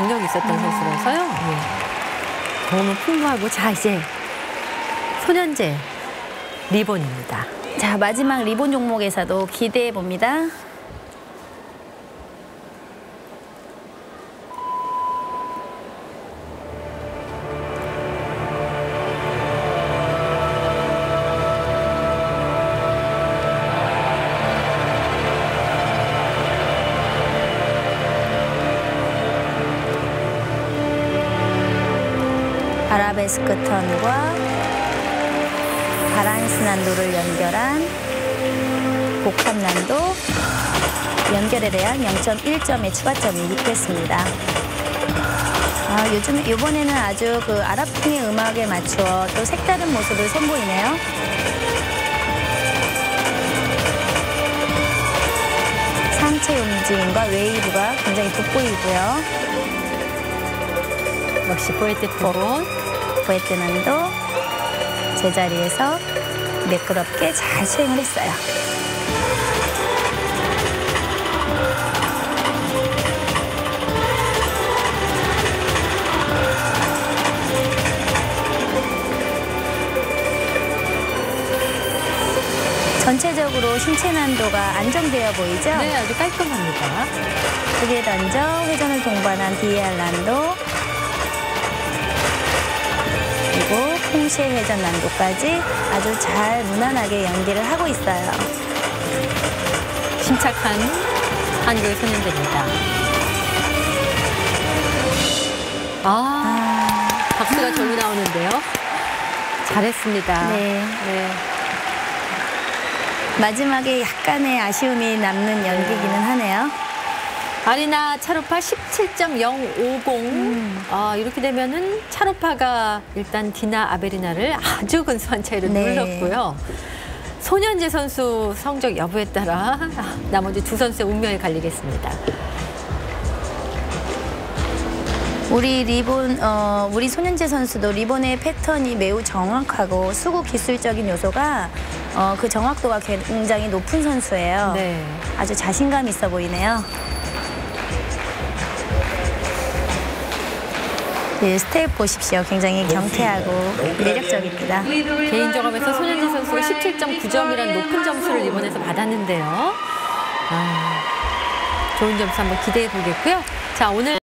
경력이 있었던 선수라서요. 예. 경험은 풍부하고 자 이제 소년제 리본입니다. 자, 마지막 리본 종목에서도 기대해 봅니다. 아라베스크 턴과 바란스 난도를 연결한 복합 난도 연결에 대한 0.1점의 추가점이 있겠습니다. 아, 요즘 이번에는 아주 그 아랍풍의 음악에 맞추어 또 색다른 모습을 선보이네요. 상체 움직임과 웨이브가 굉장히 돋보이고요. 역시 포에트 토론. 난도 제자리에서 매끄럽게 잘 수행을 했어요. 전체적으로 신체 난도가 안정되어 보이죠? 네, 아주 깔끔합니다. 크게 던져 회전을 동반한 DL 난도 풍시의 회전 난도까지 아주 잘 무난하게 연기를 하고 있어요. 침착한 한국의 소년제입니다. 아, 박수가 절로 나오는데요. 잘했습니다. 네. 네. 마지막에 약간의 아쉬움이 남는 연기기는 하네요. 아리나 차로파 17.050. 음. 아, 이렇게 되면은 차로파가 일단 디나 아베리나를 아주 근소한 차이로 네. 눌렀고요. 소년제 선수 성적 여부에 따라 나머지 두 선수의 운명이 갈리겠습니다. 우리 리본, 어, 우리 손현재 선수도 리본의 패턴이 매우 정확하고 수구 기술적인 요소가 어, 그 정확도가 굉장히 높은 선수예요. 네. 아주 자신감 있어 보이네요. 네, 스텝 보십시오. 굉장히 경쾌하고 매력적입니다. 개인 정업에서 손현재 선수가 17.9점이란 높은 점수를 이번에서 받았는데요. 아, 좋은 점수 한번 기대해 보겠고요. 자, 오늘